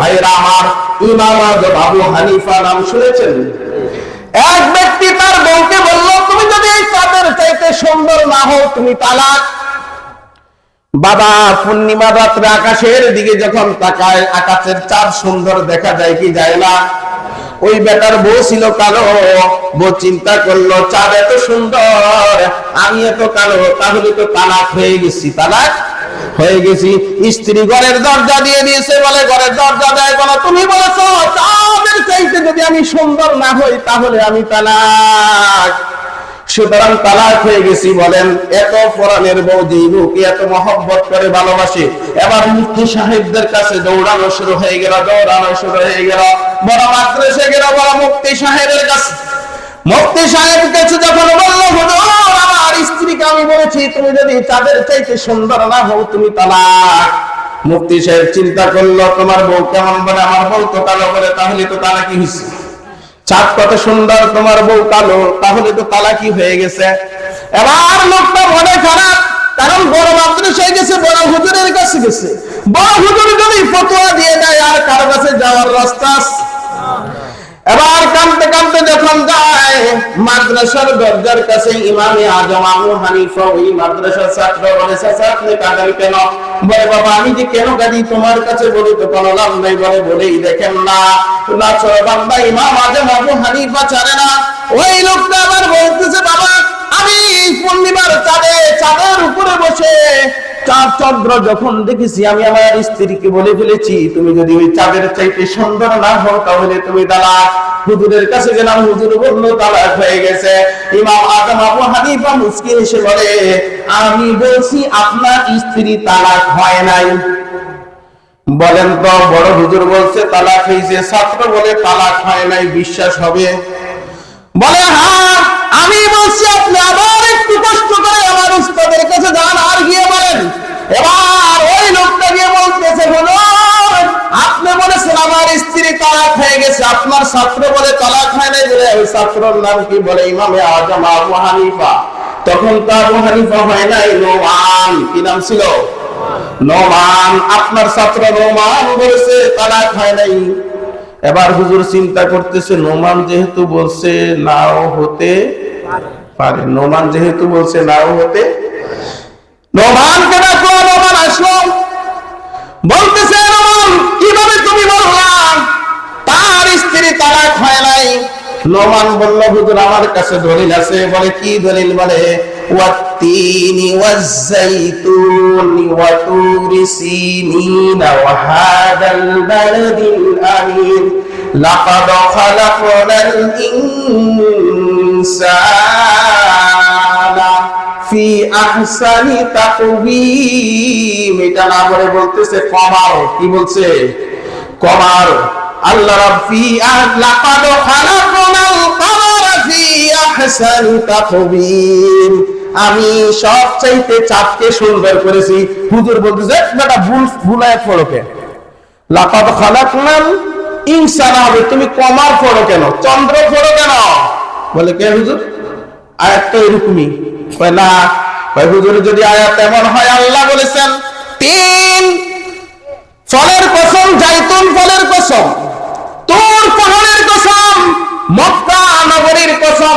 ভাইরা আমার ইমাম আজম আবু হানিফা নাম শুনেছেন? এক ব্যক্তি তার বউকে বলল, তুমি যদি এই চাঁদের চাইতে সুন্দর না হও, তুমি তালাক। বাবা পূর্ণিমা রাত্রে আকাশের দিকে যখন তাকায়, আকাশের চাঁদ সুন্দর দেখা যায় কি যায় না? ওই বেটার বউ ছিল কালো, বউ চিন্তা করল, চাঁদ এত সুন্দর, আমি এত কালো, তাহলে তো তালাক হয়ে গেছি, তালাক হয়ে গেছি। স্ত্রী ঘরের দরজা দিয়ে দিয়েছে, বলে, ঘরের দরজা দেয়, বলো, তুমি বলেছ, চাঁদের চাইতে যদি আমি সুন্দর না হই, তাহলে আমি তালাক সুতরাং তালাক হয়ে গেছি, বলেন, এত বউ যে লোকে, এত মহব্বত করে ভালোবাসে। এবার মুফতি সাহেবদের কাছে দৌড়ানো শুরু হয়ে গেল, দৌড়ানো শুরু হয়ে গেল। বড় মাদ্রাসে গেল, বড় মুফতি সাহেবের কাছে। মুফতি সাহেব কাছে যখন বলল, হুজুর, আমার স্ত্রীকে আমি বলেছি, তুমি যদি তাদের চাইতে সুন্দর না হও, তুমি তালাক। মুফতি সাহেব চিন্তা করল, তোমার বউ কেমন বলে? আমার বউ তো কালো বলে, তাহলে তো তারা কি হয়েছে চাঁদ কত সুন্দর, তোমার বউ কালো, তাহলে তো তালাকি হয়ে গেছে এবার লোকটা মনে খারাপ, কারণ বড় মাদ্রাসায় গেছে, বড় হুজুরের কাছে গেছে বড় হুজুর যদি ফতোয়া দিয়ে দেয়, আর কার কাছে যাওয়ার রাস্তা আছে? এবার কানতে কানতে যখন যায় মাদ্রাসার দরজার কাছে ইমামে আজম আবু হানিফা ওই মাদ্রাসার ছাত্র বলে চাচা আপনি কাঁদেন কেন? বলে, বাবা, আমি যে কেন কাঁদি? তোমার কাছে বলি তো কোনো লাভ নাই। বলে, বলেই দেখেন না। নাচর বান্দা, ইমাম আজম আবু হানিফা ছাড়ে না। ওই লোকটা আবার বলতেছে, বাবা, আমি পূর্ণিমার চাঁদে, চাঁদের উপরে চন্দ্র যখন দেখেছি, আমি আমার স্ত্রীকে বলে ফেলেছি, তুমি যদি ওই চাঁদের চাইতে সুন্দর না হও, তাহলে তুমি হুজুরের কাছে গেলাম, হুজুর বলল হয়ে গেছে। ইমাম আদম আবু হানিফা এসে বলে, আমি বলছি, আপনার স্ত্রী তালাক হয় নাই। বলেন তো, বড় হুজুর বলছে, তালাক হয়েছে। ছাত্র বলে, তালাক হয় নাই, বিশ্বাস হবে? বলে হ্যাঁ আমি বলছি, আপনি আবার একটু কষ্ট করে আমার উস্তাদের কাছে যান, আর গেছে, আপনার ছাত্র বলে তালাক হয় নাই বলে, ওই ছাত্রর নাম কি বলে? ইমামে আজম আবু হানিফা। তখন তো আবু হানিফা হয় নাই, নোমান। কি নাম ছিল? নোমান। আপনার ছাত্র নোমান বলেছে, তালাক হয় নাই। এবার হুজুর চিন্তা করতেছে, নোমান যেহেতু বলছে, নাও হতে পারে। নোমান যেহেতু বলছে, নাও হতে নোমানকে ডাকলো নোমান আসলো বলতেছে লমান বলল, হুজুর আমার কাছে দলিল আছে। বলে, কি দলিল? বলে ওয়াতিনি ওয়াতুরি আমিন। লাকাদ খালাকনাল ইনসানা ফি আহসানি এটা না বলতেছে কমাও কি বলছে? কমার। আমি সব চাইতে চাঁদকে সুন্দর করেছি। হুজুর বলতেছে, বেটা, ভুল, ভুলায় খালাকনাল ইনসান হবে, তুমি কমার পড়ো কেন? চন্দ্র পড়ো কেন? বলে, কে হুজুর? আয়াত তো এরকমই। না। হুজুর, যদি আয়াত এমন হয়, আল্লাহ বলেছেন, তিন ফলের কসম জাইতুন ফলের কসম তোর পাহাড়ের কসম মক্কা